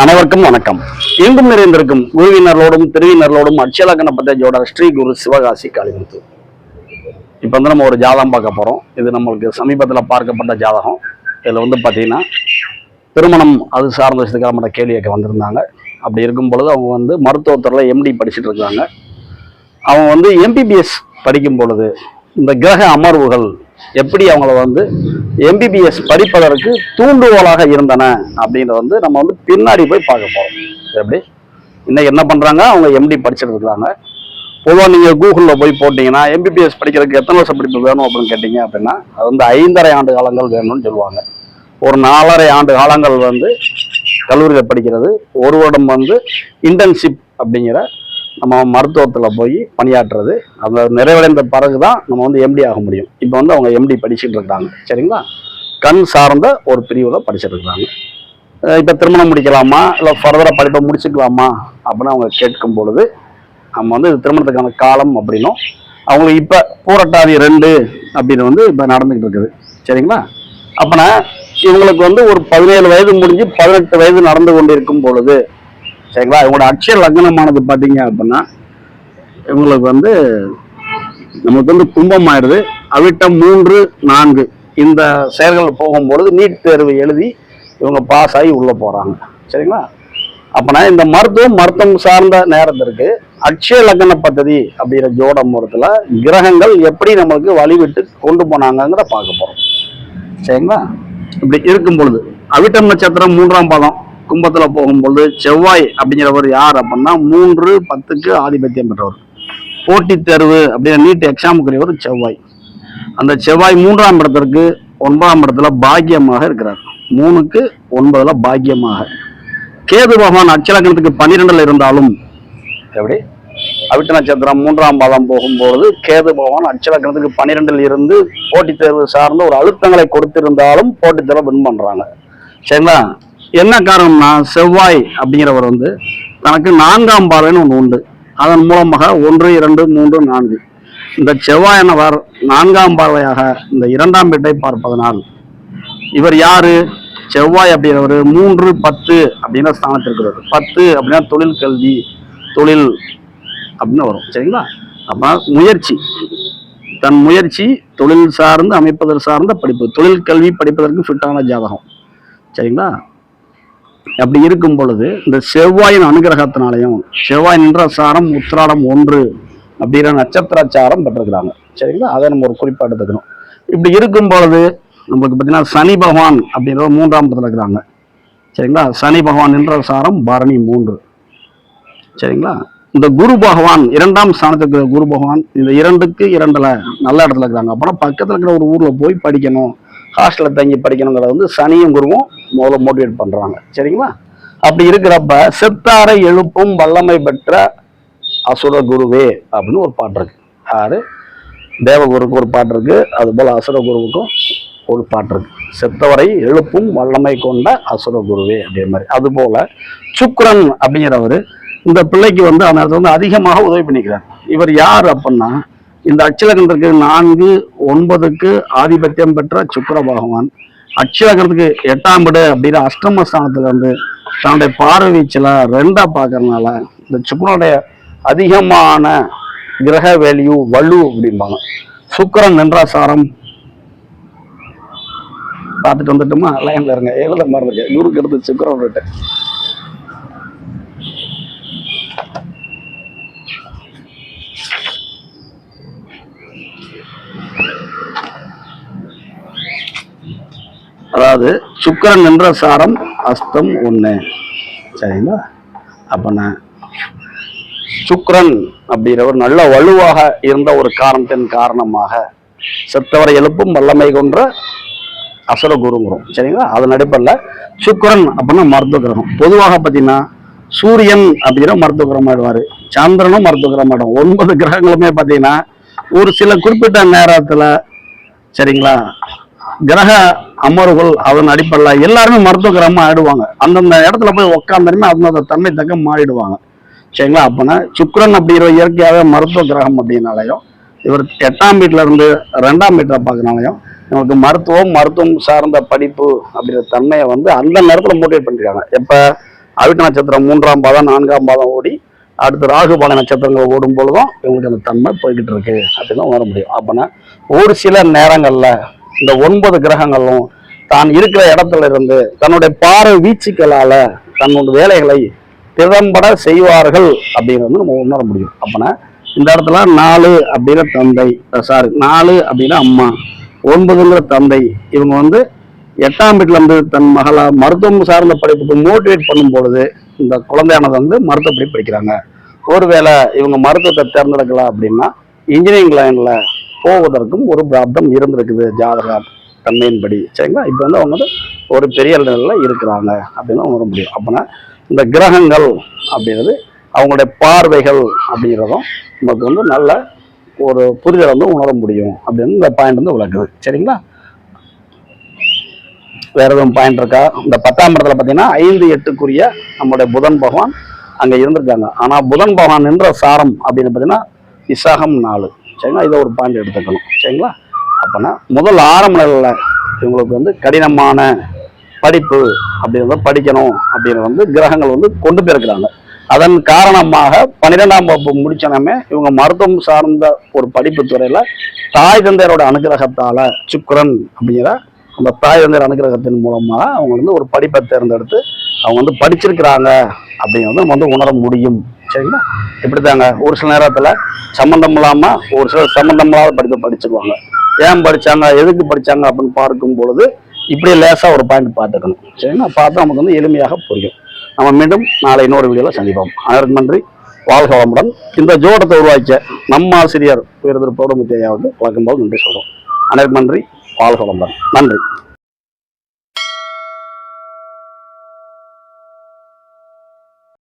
அனைவருக்கும் வணக்கம். எங்கும் நிறைந்திருக்கும் குருவினர்களோடும் திருவினர்களோடும் அட்சலக்கண பத்தஜோட ஸ்ரீ குரு சிவகாசி காளிமுத்து. இப்போ வந்து நம்ம ஒரு ஜாதகம் பார்க்க போகிறோம் இது நம்மளுக்கு சமீபத்தில் பார்க்கப்பட்ட ஜாதகம். இதில் வந்து பார்த்தீங்கன்னா திருமணம் அது சார்ந்த விஷயத்துக்காக நம்மளோட கேள்வி வந்திருந்தாங்க. அப்படி இருக்கும் பொழுது அவங்க வந்து மருத்துவத்துறையில் எம்டி படிச்சுட்டு இருக்காங்க. அவங்க வந்து எம்பிபிஎஸ் படிக்கும் பொழுது இந்த கிரக அமர்வுகள் எப்படி அவங்கள வந்து எம்பிபிஎஸ் படிப்பதற்கு தூண்டுகோலாக இருந்தன அப்படின்றத வந்து நம்ம வந்து பின்னாடி போய் பார்க்க போகிறோம் எப்படி? இன்னைக்கு என்ன பண்ணுறாங்க அவங்க எம்டி படிச்சுட்டு இருக்காங்க. பொதுவாக நீங்கள் கூகுளில் போய் போட்டிங்கன்னா எம்பிபிஎஸ் படிக்கிறதுக்கு எத்தனை வருஷம் படிப்பு வேணும் அப்படின்னு கேட்டிங்க அப்படின்னா அது வந்து ஐந்தரை ஆண்டு காலங்கள் வேணும்னு சொல்லுவாங்க. ஒரு நாலரை ஆண்டு காலங்கள் வந்து கல்லூரியில் படிக்கிறது ஒரு வருடம் வந்து இன்டர்ன்ஷிப் அப்படிங்கிற நம்ம மருத்துவத்தில் போய் பணியாற்றுறது. அந்த நிறைவடைந்த பிறகு தான் நம்ம வந்து எம்டி ஆக முடியும். இப்போ வந்து அவங்க எம்டி படிச்சுட்டு இருக்காங்க. சரிங்களா? கண் சார்ந்த ஒரு பிரிவில் படிச்சுட்டு இருக்காங்க. இப்போ திருமணம் முடிக்கலாமா? இல்லை ஃபர்தராக படிப்பை முடிச்சுக்கலாமா? அப்படின்னு அவங்க கேட்கும் பொழுது நம்ம வந்து இது திருமணத்துக்கான காலம் அப்படின்னும் அவங்களுக்கு இப்போ பூரட்டாதி ரெண்டு அப்படின்னு வந்து இப்போ நடந்துக்கிட்டு இருக்குது. சரிங்களா? அப்போனா இவங்களுக்கு வந்து ஒரு பதினேழு வயது முடிஞ்சு பதினெட்டு வயது நடந்து கொண்டிருக்கும் பொழுது சரிங்களா இவங்களோட அட்சய லக்னமானது பார்த்தீங்க அப்படின்னா இவங்களுக்கு வந்து நமக்கு வந்து கும்பம் ஆயிடுது. அவிட்டம் மூன்று நான்கு. இந்த செயல்கள் போகும்பொழுது நீட் தேர்வு எழுதி இவங்க பாஸ் ஆகி உள்ளே போகிறாங்க சரிங்களா? அப்போனா இந்த மருத்துவம் மருத்துவம் சார்ந்த நேரத்திற்கு அட்சய லக்ன பദ്ധதி அப்படிங்கிற ஜோட முறத்தில் கிரகங்கள் எப்படி நம்மளுக்கு வழிவிட்டு கொண்டு போனாங்கங்கிறத பார்க்க போகிறோம் சரிங்களா? இப்படி இருக்கும் பொழுது அவிட்டம் நட்சத்திரம் மூன்றாம் பாதம். கும்பத்தில் போகும்பொழுது செவ்வாய் அப்படிங்கிறவர் யார் அப்படின்னா மூன்று பத்துக்கு ஆதிபத்தியம் பெற்றவர். போட்டித் தேர்வு அப்படிங்கிற நீட் எக்ஸாமுக்குரியவர் செவ்வாய். அந்த செவ்வாய் மூன்றாம் இடத்திற்கு ஒன்பதாம் இடத்துல பாக்கியமாக இருக்கிறார். மூணுக்கு ஒன்பதுல பாக்கியமாக. கேது பகவான் அச்சலக்கணத்துக்கு பன்னிரெண்டுல இருந்தாலும் எப்படி? அவிட்ட நட்சத்திரம் மூன்றாம் பாதம் போகும்பொழுது கேது பகவான் அச்சலக்கணத்துக்கு பன்னிரெண்டில் இருந்து போட்டித் தேர்வு சார்ந்த ஒரு அழுத்தங்களை கொடுத்திருந்தாலும் போட்டித் தேர்வை வின் பண்றாங்க. சரிங்களா? என்ன காரணம்னா செவ்வாய் அப்படிங்கிறவர் வந்து தனக்கு நான்காம் பார்வைன்னு ஒன்று உண்டு. அதன் மூலமாக ஒன்று இரண்டு மூன்று நான்கு. இந்த செவ்வாய் என்னவர் நான்காம் பார்வையாக இந்த இரண்டாம் வீட்டை பார்ப்பதனால் இவர் யாரு? செவ்வாய் அப்படிங்கிறவர் மூன்று பத்து அப்படின்ற ஸ்தானத்தில் இருக்கிறவர் பத்து அப்படின்னா தொழில் கல்வி தொழில் அப்படின்னு வரும். சரிங்களா? அப்போ முயற்சி. தன் முயற்சி தொழில் சார்ந்து அமைப்பதற்கு சார்ந்த படிப்பு. தொழில் கல்வி படிப்பதற்கு ஃபிட்டான ஜாதகம். சரிங்களா? அப்படி இருக்கும் பொழுது இந்த செவ்வாயின் அனுகிரகத்தினாலையும் செவ்வாய் நின்ற சாரம் உத்திராடம் ஒன்று அப்படிங்கிற நட்சத்திராச்சாரம் பெற்றிருக்கிறாங்க. சரிங்களா? அதை நம்ம ஒரு குறிப்பாக எடுத்துக்கணும். இப்படி இருக்கும் பொழுது நமக்கு பார்த்தீங்கன்னா சனி பகவான் அப்படின்ற மூன்றாம் இடத்துல இருக்கிறாங்க. சரிங்களா? சனி பகவான் நின்ற சாரம் பரணி மூன்று. சரிங்களா? இந்த குரு பகவான் இரண்டாம் ஸ்தானத்துக்கு குரு பகவான் இந்த இரண்டுக்கு இரண்டுல நல்ல இடத்துல இருக்கிறாங்க. அப்புறம் பக்கத்தில் இருக்கிற ஒரு ஊரில் போய் படிக்கணும். ஹாஸ்டலில் தங்கி படிக்கணுங்கிறத வந்து சனியும் குருவும் முதல்ல மோட்டிவேட் பண்ணுறாங்க சரிங்களா? அப்படி இருக்கிறப்ப செத்தாரை எழுப்பும் வல்லமை பெற்ற அசுர குருவே அப்படின்னு ஒரு பாட்டு இருக்கு. ஆறு தேவகுருக்கு ஒரு பாட்டு இருக்கு. அதுபோல் அசுர குருவுக்கும் ஒரு பாட்டு இருக்கு. செத்தவரை எழுப்பும் வல்லமை கொண்ட அசுர குருவே அப்படிங்கிற மாதிரி. அதுபோல் சுக்ரன் அப்படிங்கிறவர் இந்த பிள்ளைக்கு வந்து அந்த இடத்துல வந்து அதிகமாக உதவி பண்ணிக்கிறார். இவர் யார் அப்படின்னா இந்த அச்சலகன்றத்துக்கு நான்கு ஒன்பதுக்கு ஆதிபத்தியம் பெற்ற சுக்கர பகவான். அச்சலகத்துக்கு எட்டாம் வீடு அப்படிங்கிற அஷ்டம ஸ்தானத்துல இருந்து தன்னுடைய பார்வை வீச்சில் ரெண்டா பார்க்கறதுனால இந்த சுக்கரனுடைய அதிகமான கிரக வேல்யூ வலு அப்படிம்பாங்க. சுக்கரன் நின்றாசாரம் பார்த்துட்டு வந்துட்டுமா? லைன்ல இருங்க. எவ்வளோ மறந்துருக்கு நூறுக்கு எடுத்து சுக்கிரன் விட்டு அதாவது சுக்கிரன் நின்ற சாரம் அஸ்தம் ஒன்று சரிங்களா? அப்போ நான் சுக்கிரன் அப்படிங்கிறவர் நல்ல வலுவாக இருந்த ஒரு காரணத்தின் காரணமாக செத்தவரை எழுப்பும் வல்லமை கொன்ற அசுர குருங்கிறோம். சரிங்களா? அதன் அடிப்படையில் சுக்கிரன் அப்படின்னா மருத்துவ கிரகம். பொதுவாக பார்த்தீங்கன்னா சூரியன் அப்படிங்கிற மருத்துவ கிரகம் ஆயிடுவார். சந்திரனும் மருத்துவ கிரகம் ஆயிடும். ஒன்பது கிரகங்களுமே பார்த்தீங்கன்னா ஒரு சில குறிப்பிட்ட நேரத்தில் சரிங்களா கிரக அமர்வுகள் அதன் அடிப்படையில் எல்லாருமே மருத்துவகிரகமாக ஆயிடுவாங்க. அந்தந்த இடத்துல போய் உட்காந்துருமே அந்தந்த தன்மை தக்க மாறிடுவாங்க. சரிங்களா? அப்போனா சுக்கரன் அப்படிங்கிற இயற்கையாகவே மருத்துவ கிரகம் அப்படின்னாலையும் இவர் எட்டாம் வீட்டில இருந்து ரெண்டாம் வீட்டில் பார்க்கனாலையும் நமக்கு மருத்துவம் மருத்துவம் சார்ந்த படிப்பு அப்படிங்கிற தன்மையை வந்து அந்த நேரத்தில் மோட்டிவேட் பண்ணிருக்காங்க எப்போ? அவிட்ட நட்சத்திரம் மூன்றாம் பாதம் நான்காம் பாதம் ஓடி அடுத்து ராகுபால நட்சத்திரங்கள் ஓடும் பொழுதும் இவங்களுக்கு அந்த தன்மை போய்கிட்டு இருக்கு அப்படின்னு உணர முடியும். அப்பனா ஒரு சில நேரங்களில் இந்த ஒன்பது கிரகங்களும் தான் இருக்கிற இடத்துல இருந்து தன்னுடைய பாறை வீச்சுக்களால தன்னோட வேலைகளை திறம்பட செய்வார்கள் அப்படிங்கிறது நம்ம உணர முடியும். அப்பனா இந்த இடத்துல நாலு அப்படிங்கிற தந்தை சாரி நாலு அப்படின்னா அம்மா ஒன்பதுங்கிற தந்தை. இவங்க வந்து எட்டாம் வீட்டில் வந்து தன் மகளை மருத்துவம் சார்ந்த படிப்புக்கு மோட்டிவேட் பண்ணும் பொழுது இந்த குழந்தையானது வந்து மருத்துவப்படி படிக்கிறாங்க. ஒருவேளை இவங்க மருத்துவத்தை தேர்ந்தெடுக்கலாம் அப்படின்னா இன்ஜினியரிங் லைனில் போவதற்கும் ஒரு பிராப்தம் இருந்திருக்குது ஜாதக தன்மையின்படி. சரிங்களா? இப்போ வந்து அவங்க வந்து ஒரு பெரிய நிலையில் இருக்கிறாங்க அப்படின்னு உணர முடியும். அப்போனா இந்த கிரகங்கள் அப்படிங்கிறது அவங்களுடைய பார்வைகள் அப்படிங்கிறதும் நமக்கு வந்து நல்ல ஒரு புரிதல் வந்து உணர முடியும் அப்படின்னு இந்த பாயிண்ட் வந்து விளக்குது. சரிங்களா? வேற எதுவும் பாயிண்ட் இருக்கா? இந்த பத்தாம் இடத்துல பார்த்தீங்கன்னா ஐந்து எட்டுக்குரிய நம்மளுடைய புதன் பகவான் அங்கே இருந்திருக்காங்க. ஆனால் புதன் பகவான் நின்ற சாரம் அப்படின்னு பார்த்தீங்கன்னா விசாகம் நாலு. சரிங்களா? இதை ஒரு பாயிண்ட் எடுத்துக்கணும். சரிங்களா? அப்போனா முதல் ஆரம்ப நிலையில் இவங்களுக்கு வந்து கடினமான படிப்பு அப்படின்றத படிக்கணும் அப்படின்னு வந்து கிரகங்கள் வந்து கொண்டு போயிருக்கிறாங்க. அதன் காரணமாக பன்னிரெண்டாம் வகுப்பு முடிச்சனமே இவங்க மருத்துவம் சார்ந்த ஒரு படிப்பு துறையில் தாய் தந்தையரோட அனுகிரகத்தால் சுக்கரன் அப்படிங்கிற அந்த தாய் அனுகிரகத்தின் மூலமாக அவங்க வந்து ஒரு படிப்பை தேர்ந்தெடுத்து அவங்க வந்து படிச்சிருக்கிறாங்க அப்படிங்கிறது நம்ம வந்து உணர முடியும். சரிங்களா? இப்படி தாங்க ஒரு சில நேரத்தில் சம்மந்தம் இல்லாமல் ஒரு சிலர் சம்மந்தம் இல்லாத படிப்பை படிச்சிருவாங்க. ஏன் படித்தாங்க எதுக்கு படித்தாங்க அப்படின்னு பார்க்கும் பொழுது இப்படி லேசாக ஒரு பாயிண்ட் பார்த்துக்கணும். சரிங்களா? பார்த்தா நமக்கு வந்து எளிமையாக புரியும். நம்ம மீண்டும் நாளை இன்னொரு வீடியோவில் சந்திப்போம். அதற்கு நன்றி. வாழ்க வளமுடன். இந்த ஜோடத்தை உருவாக்கிய நம்ம ஆசிரியர் உயர்திரு பௌர்ணமி தேயாவுக்கு வழக்கம் போது நன்றி சொல்கிறோம் அனைவருக்கு நன்றி. வாழ்க வளமுடன். நன்றி.